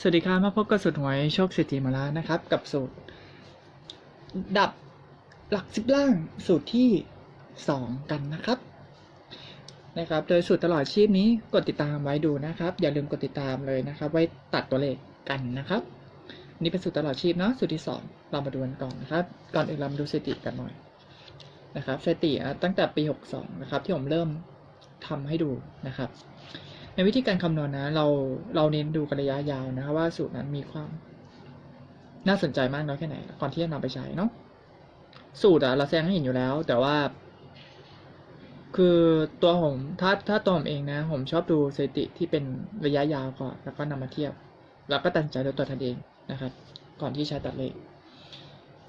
สวัสดีครับมาพบกับสูตรหวยโชคเศรษฐีมาแล้วนะครับ กับสูตร ดับหลักสิบล่างสูตรที่สองกันนะครับนะครับ โดยสูตรตลอดชีพนี้กดติดตามไว้ดูนะครับ อย่าลืมกดติดตามเลยนะครับ ไว้ตัดตัวเลขกันนะครับ นี่เป็นสูตรตลอดชีพเนาะสูตรที่สองเรามาดูกันก่อนนะครับ ก่อนอื่นเรามาดูสถิติกันหน่อยนะครับสถิติตั้งแต่ปีหกสองนะครับ ที่ผมเริ่มทำให้ดูนะครับ ในวิธีการคำนวณนะเราเราเน้นดูระยะยาวนะครับว่าสูตรนั้นมีความน่าสนใจมากน้อยแค่ไหนก่อนที่จะนำไปใช้เนาะสูตรอะเราแสดงให้เห็นอยู่แล้ว แต่ว่า คือตัวผมถ้าถ้าตัวผมเองนะ ผมชอบดูสถิติที่เป็นระยะยาวก่อนแล้วก็นำมาเทียบ แล้วก็ตัดใจโดยตัวทันเองนะครับ ก่อนที่ใช้ตัดเลข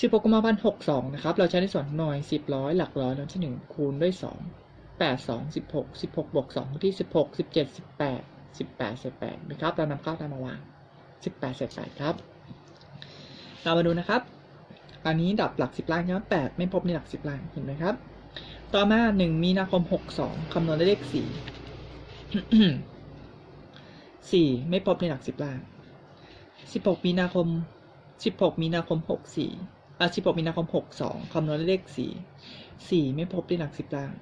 สิบหกกุมภาพันธ์หกสองนะครับ เราใช้ในส่วนหน่วยสิบร้อยหลักร้อยแล้วที่หนึ่งคูณด้วยส องแปดสองสิบหกสิบหกบวกสองที่สิบหกสิบเจ็ดสิบแปดสิบแปดเศษแปดนะครับเรานำเข้าตามมาวางสิบแปดเศษแปดครับ เรามาดูนะครับ อันนี้ดับหลักสิบล้านครับแปดไม่พบในหลักสิบล้านเห็นไหมครับ ต่อมาหนึ่งมีนาคมหกสองคำนวณได้เลขสี่สี่ไม่พบในหลักสิบล้านสิบหกมีนาคมสิบหกมีนาคมหกสี่อะสิบหกมีนาคมหกสองคำนวณได้เลขสี่สี่ไม่พบในหลักสิบล้าน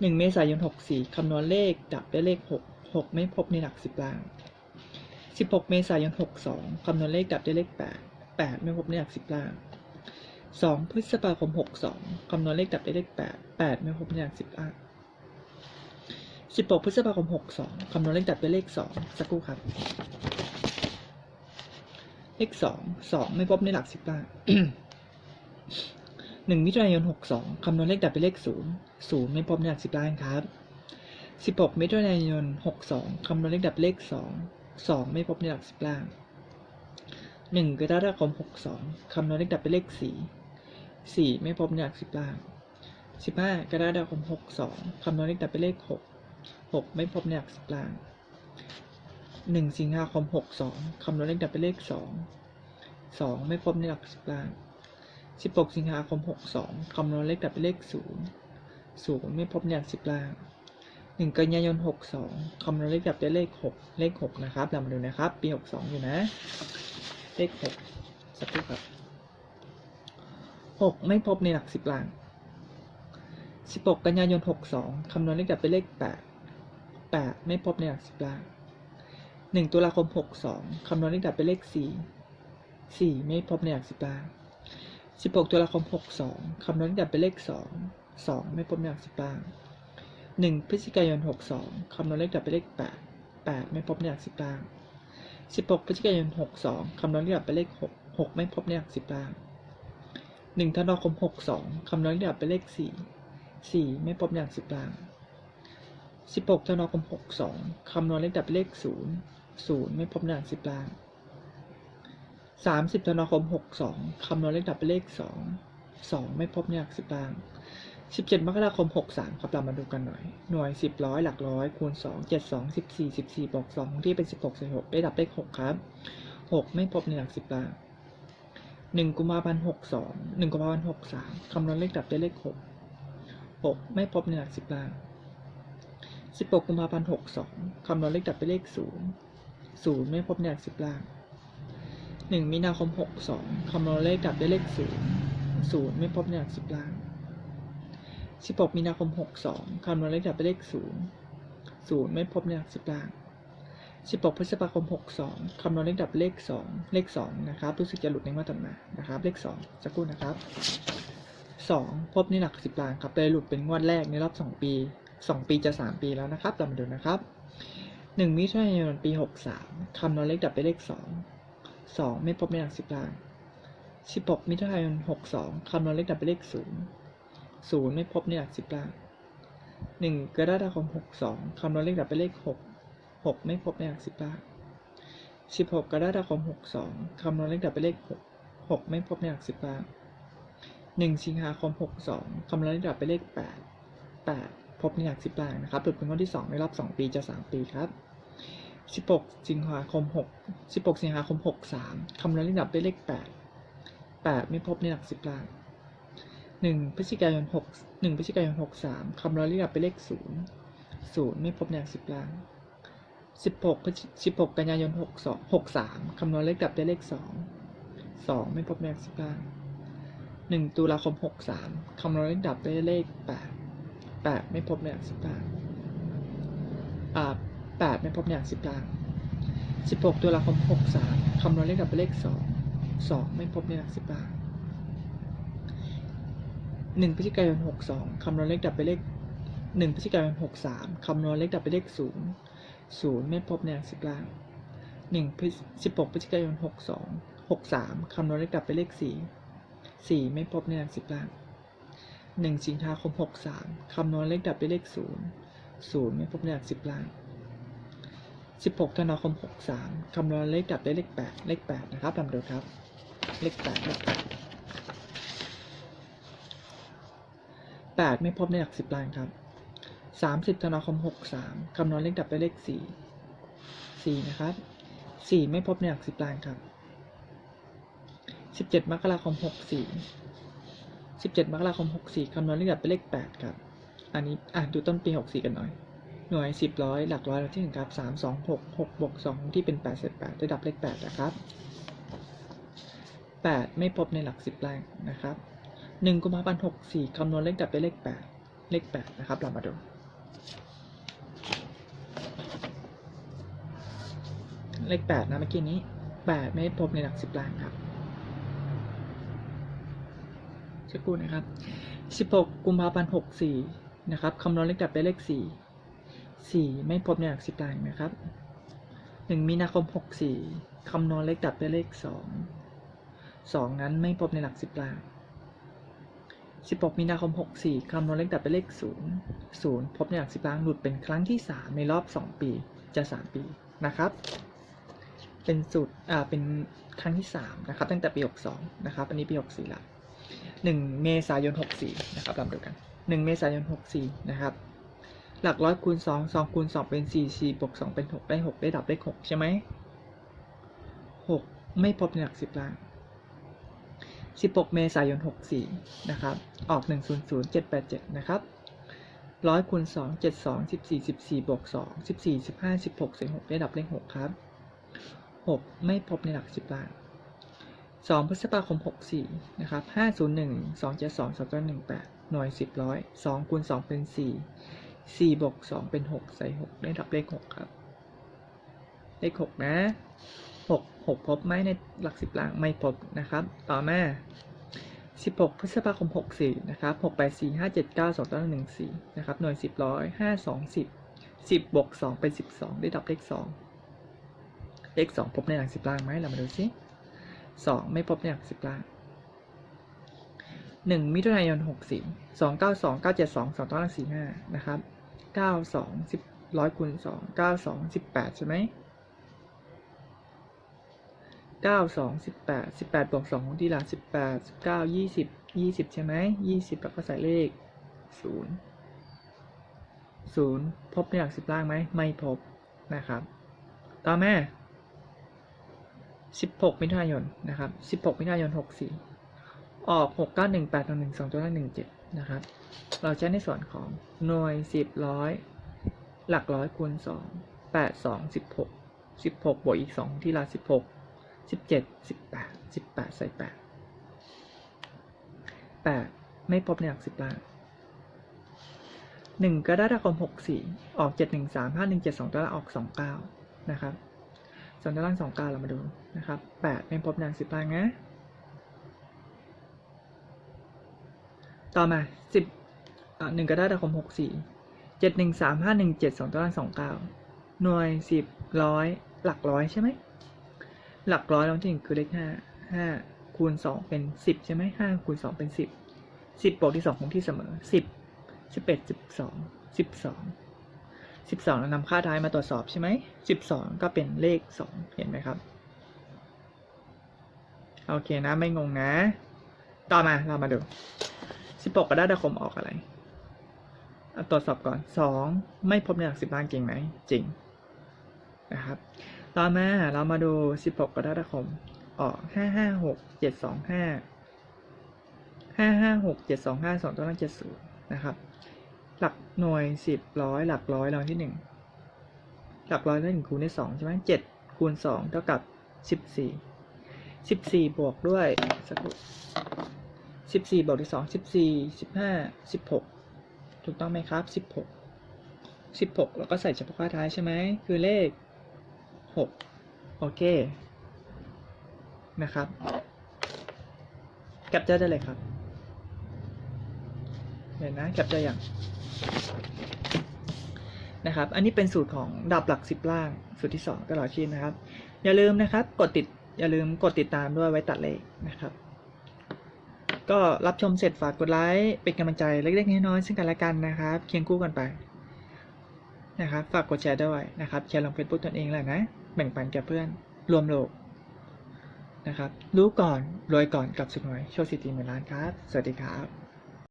หนึ่งเมษายนหกสี่คำนวณเลขดับได้เลขหกหกไม่พบในหลักสิบล่างสิบหกเมษายนหกสองคำนวณเลขดับได้เลขแปดแปดไม่พบในหลักสิบล่างสองพฤษภาคมหกสองคำนวณเลขดับได้เลขแปดแปดไม่พบในหลักสิบล่างสิบหกพฤษภาคมหกสองคำนวณเลขดับได้เลขสองสักครู่ครับ เลขสองสองไม่พบในหลักสิบล่าง หนึ่งมิถุนายนหกสองคำนวณเลขดับเป็นเลขศูนย์ศูนย์ไม่พบในหลักสิบล้านครับสิบหกมิถุนายนหกสองคำนวณเลขดับเป็นเลขสองสองไม่พบในหลักสิบล้านหนึ่งกรกฎาคมหกสองคำนวณเลขดับเป็นเลขสี่สี่ไม่พบในหลักสิบล้านสิบห้ากรกฎาคมหกสองคำนวณเลขดับเป็นเลขหกหกไม่พบในหลักสิบล้านหนึ่งสิงหาคมหกสองคำนวณเลขดับเป็นเลขสองสองไม่พบในหลักสิบล้าน สิบหกสิงหาคมหกสองคำนวณเลขดับเป็นเลขศูนย์ศูนย์ไม่พบในหลักสิบล่างหนึ่งกันยายนหกสองคำนวณเลขดับได้เลขหกเลขหกนะครับ เรามาดูนะครับ ปีหกสองอยู่นะ เลขหกสักครู่ครับหกไม่พบในหลักสิบล่างสิบหกกันยายนหกสองคำนวณเลขดับเป็นเลขแปดแปดไม่พบในหลักสิบล่างหนึ่งตุลาคมหกสองคำนวณเลขดับเป็นเลขสี่สี่ไม่พบในหลักสิบล่าง สิบหกตุลาคมหกสองคำนวณดับเป็นเลขสองสองไม่พบในหลักสิบล่างหนึ่งพฤศจิกายนหกสองคำนวณเลขดับเป็นเลขแปดแปดไม่พบในหลักสิบล่างสิบหกพฤศจิกายนหกสองคำนวณเลขดับเป็นเลขหกหกไม่พบในหลักสิบล่างหนึ่งธันวาคมหกสองคำนวณเลขดับเป็นเลขสี่สี่ไม่พบในหลักสิบล่างสิบหกธันวาคมหกสองคำนวณเลขดับเป็นเลขศูนย์ศูนย์ไม่พบในหลักสิบล่าง สามสิบธันวาคมหกสองคำนวณเลขดับเป็นเลขสองสองไม่พบในหลักสิบล่างสิบเจ็ดมกราคมหกสามครับเรามาดูกันหน่อย หน่วยสิบร้อย หลักร้อย คูณสองเจ็ดสองสิบสี่สิบสี่บวกสองที่เป็นสิบหกสิบหกได้ดับเลขหกครับหกไม่พบในหลักสิบล่างหนึ่งกุมภาพันธ์หกสองหนึ่งกุมภาพันธ์หกสามคำนวณเลขดับได้เลขหกหกไม่พบในหลักสิบล่างสิบหกกุมภาพันธ์หกสองคำนวณเลขดับเป็นเลขศูนย์ศูนย์ไม่พบในหลักสิบล่าง หนึ่งมีนาคมหกสองคำนวณเลขดับได้เลขศูนย์ศูนย์ไม่พบในหลักสิบล่างสิบหกมีนาคมหกสองคำนวณเลขดับเป็นเลขศูนย์ศูนย์ไม่พบในหลักสิบล่าง16พฤษภาคม62คำนวณเลขดับเลข2เลข2นะครับรู้สึกจะหลุดในงวดต่อมานะครับ เลข2สักครู่นะครับ2พบในหลัก10ล้านครับเลยหลุดเป็นงวดแรกในรอบ2ปี2ปีจะ3ปีแล้วนะครับเรามาดูนะครับ1มิถุนายนปี63คำนวณเลขดับเป็นเลข2 2 ไม่พบในหลัก10ล้าน16มิถุนายน62คำนวณเลขดับเป็นเลข 0 0 ไม่พบในหลัก10ล้าน1กรกฎาคม62คำนวณเลขดับเป็นเลข6หกไม่พบในหลักสิบล่างสิบหกกรกฎาคมหกสองคำนวณเลขดับเป็นเลขหกหกไม่พบในหลักสิบล่างหนึ่งสิงหาคมหกสองคำนวณเลขดับเป็นเลขแปดแปดพบในหลักสิบล่างนะครับหลุดเป็นงวดที่สองในรอบสองปีจะสามปีครับ สิบหกสิงหาคมหกสิบหกสิงหาคมหกสามคำนวณเลขดับเป็นเลขแปดแปดไม่พบในหลักสิบล่างหนึ่งพฤศจิกายนหกหนึ่งพฤศจิกายนหกสามคำนวณเลขดับเป็นเลขศูนย์ศูนย์ไม่พบในหลักสิบล่างสิบหกสิบหกกันยายนหกสองหกสามคำนวณเลขดับได้เลขสองสองไม่พบในหลักสิบล่างหนึ่งตุลาคมหกสามคำนวณเลขดับได้เลขแปดแปดไม่พบในหลักสิบล่างอ่า แปดไม่พบอย่างกสิบหลักสิบหกตัวละครหกสามคำนวณเลขกับเลขสองสองไม่พบในหลักสิบหลักหนึ่งพฤศจิกายนหกสองคำนวณเลขดับไปเลขหนึ่งพฤศจิกายนหกสามคำนวณเลขดับไปเลขศูนย์ศูนย์ไม่พบในหลักสิบหลักหนึ่งสิบหกพฤศจิกายนหกสองหกสามคำนวณเลขดับไปเลขสี่สี่ไม่พบในหลักสิบหลักหนึ่งสิงหาคมหกสามคำนวณเลขดับไปเลขศูนย์ศูนย์ไม่พบในหลักสิบหลัก 16 ธันวาคม 63 คำนวณเลขดับได้เลข 8 เลข 8 นะครับลำดูครับ เลข 8 เลข 8 8 ไม่พบในหลัก 10ล้านครับ 30 ธันวาคม 63 คำนวณเลขดับได้เลข 4 4 นะครับ 4 ไม่พบในหลัก 10ล้านครับ 17 มกราคม 64 17 มกราคม 64 คำนวณเลขดับเป็นเลข 8 ครับ อันนี้อะดูต้นปี 64 กันหน่อย หน่วยสิบร้อย หลักร้อยที่หนึ่งครับสามสองหกหกบวกสองที่เป็นแปดเศษแปดระดับเลขแปดนะครับแปดไม่พบในหลักสิบล่างนะครับหนึ่งกุมภาพันธ์หกสี่คำนวณเลขดับเป็นเลขแปดเลขแปดนะครับ เรามาดู เลขแปดนะเมื่อกี้นี้แปดไม่พบในหลักสิบล่างครับสักครู่นะครับสิบหกกุมภาพันธ์หกสี่นะครับ คำนวณเลขดับเป็นเลขสี่ สี่ไม่พบในหลักสิบล่างนะครับหนึ่งมีนาคมหกสี่คำนวณเลขดับเป็นเลขสองสองนั้นไม่พบในหลักสิบล่าง16 มีนาคม 64 คำนวณเลขดับเป็นเลข 0 0 พบในหลักสิบล้างหลุดเป็นครั้งที่ 3 ในรอบ 2 ปี จะ 3 ปีนะครับ เป็นสูตรอ่า เป็นครั้งที่ 3 นะครับ ตั้งแต่ปี 62 นะครับ อันนี้ปี 64ละ1 เมษายน 64 นะครับลำเดียวกัน 1 เมษายน 64 นะครับ หลักร้อยคูณ2 2คูณ2เป็น4 4บวก2เป็น6ได้6ได้ดับเลข6ใช่ไหม6ไม่พบในหลักสิบล้าน16เมษายน64นะครับ ออก100787นะครับร้อยคูณ2 72 14 14บวก2 14 15 16 16ได้ดับเลข6ครับ6ไม่พบในหลัก10ล้าน2พฤษภาคม64นะครับ501 272 2918หน่วย10ร้อย2คูณ2เป็น4 4บวก2เป็น6ใส่6ได้ดับเลข6ครับ เลข6นะ6 6พบไหมในหลัก10ล้านไม่พบนะครับ ต่อมา16พฤษภาคม64นะครับ6 8 4 5 7 9 2ต้น14นะครับ หน่วย10ร้อย5 2 10 10บวก2เป็น12ได้ดับเลข2เลข2พบในหลัก10ล้านไหมเรามาดูซิ2ไม่พบในหลัก10ล้าน1มิถุนายน64 2 9 2 9 7 2 2ต้น45นะครับ 92 10ร้อยคูณ2 92 18ใช่ไหมเก้าสองสิบแปดสิบแปดบวกสองของที่หลังสิบแปดสิบเก้ายี่สิบยี่สิบใช่ไหมยี่สิบแล้วก็ใส่เลขศูนย์ศูนย์พบในหลักสิบล่างไหมไม่พบนะครับ ต่อมา16มิถุนายนนะครับ16มิถุนายน64ออก6 9 1 8 1 1 2ตัวละ17นะครับ เราใช้ในส่วนของหน่วย10ร้อยหลักร้อยคูณ2 8 2 16 16บหกสิบหกบวกอีก2ที่ละ16 17 18 18ใส่8 8ไม่พบในหลัก10ล้านหนึ่งกระดาษคมหกสี่ออกเจ็ดหนึ่งสามห้าหนึ่งเจ็ดสองตัวละออกสองเก้านะครับส่วนตัวล่างสองเก้าเรามาดูนะครับแปดไม่พบในหลักสิบล้านนะ ต่อมาสิบหนึ่งกระดาษคมหกสี่เจ็ดหนึ่งสามห้าหนึ่งเจ็ดสองตัวล่างสองเก้าหน่วยสิบร้อยหลักร้อยใช่ไหมหลักร้อยแล้วที่หนึ่งคือเลขห้าห้าคูณสองเป็นสิบใช่ไหมห้าคูณสองเป็นสิบสิบบวกที่สองคงที่เสมอสิบสิบเอ็ดสิบสองสิบสองสิบสองเรานำค่าท้ายมาตรวจสอบใช่ไหมสิบสองก็เป็นเลขสองเห็นไหมครับ โอเคนะไม่งงนะ ต่อมาเรามาดู สิบหกกระดาษคมออกอะไรเอาตรวจสอบก่อนสองไม่พบในหลักสิบล้านจริงไหมจริงนะครับ ต่อมาเรามาดู16กกระดาษคมออก556 725 556 725 2ตัวล่าง70นะครับ หลักหน่วย10ร้อยหลักร้อยรางวัลที่1หลักร้อยได้1คูณได้2ใช่ไหม7คูณ2เท่ากับ14 14บวกด้วยสักครู่ 14บวกด้วย2 14 15 16ถูกต้องไหมครับ16 16แล้วก็ใส่เฉพาะค่าท้ายใช่ไหมคือเลขหกโอเค นะครับแคปเจอร์ได้เลยครับเห็นนะแคปเจอร์อย่างนะครับ อันนี้เป็นสูตรของดับหลักสิบล่าง สูตรที่สองตลอดชีพนะครับ อย่าลืมนะครับ กดติดอย่าลืมกดติดตามด้วยไว้ตัดเลขนะครับ ก็รับชมเสร็จฝากกดไลค์เป็นกำลังใจเล็กๆน้อยๆซึ่งกันและกันนะครับ เคียงคู่กันไปนะครับฝากกดแชร์ด้วยนะครับแชร์ลงเฟซบุ๊กตนเองแหละนะ แบ่งปันแก่เพื่อนรวมโลกนะครับ รู้ก่อนรวยก่อนกับสุขหน่อยโชคสิทธิหมื่นล้านครับ สวัสดีครับ